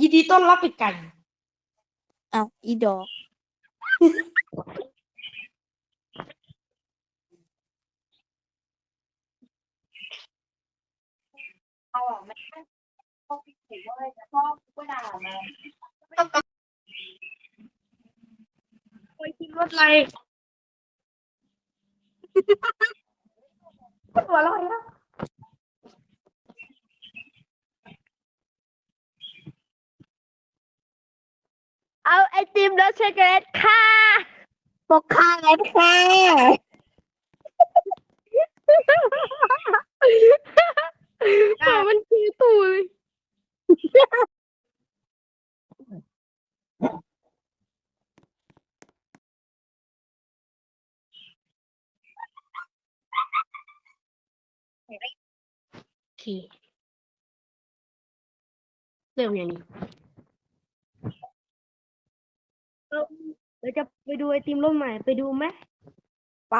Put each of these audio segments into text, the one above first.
ยินดีต้อนรับเป็ดไก่อ้าอีดอกเอาออกไหมชอบผิวอะไรชอบกล้วด่างไมต้องกับกล้วยกินรสอะไร หัวเราะแล้วเอาไอติมรสช็อกโกแลตค่ะปกข้างไงค่ะอะมันคือตูเลย โอเคเริ่มอย่างนี้เราเราจะไปดูไอติมรสใหม่ไปดูไหมไป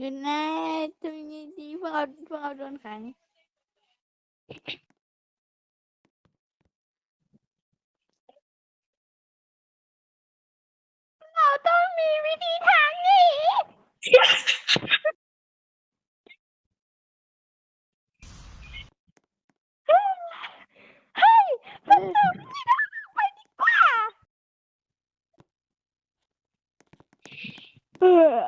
ดูนะตรงนี้ดีพวกเราพวกเราโดนขังเราต้องมีวิธีทางหนี้เฮ้ยมันเติมไม่ได้กว่าเออ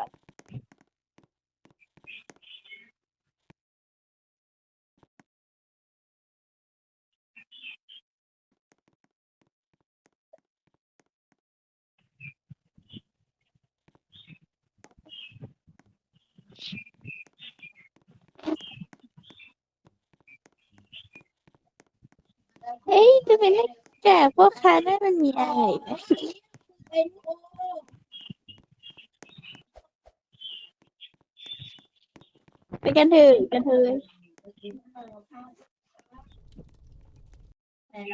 เฮ้ยทำไมไม่แกะพวกค้าได้มันมีอะไรนะไปกันเถอะกันเถอะ É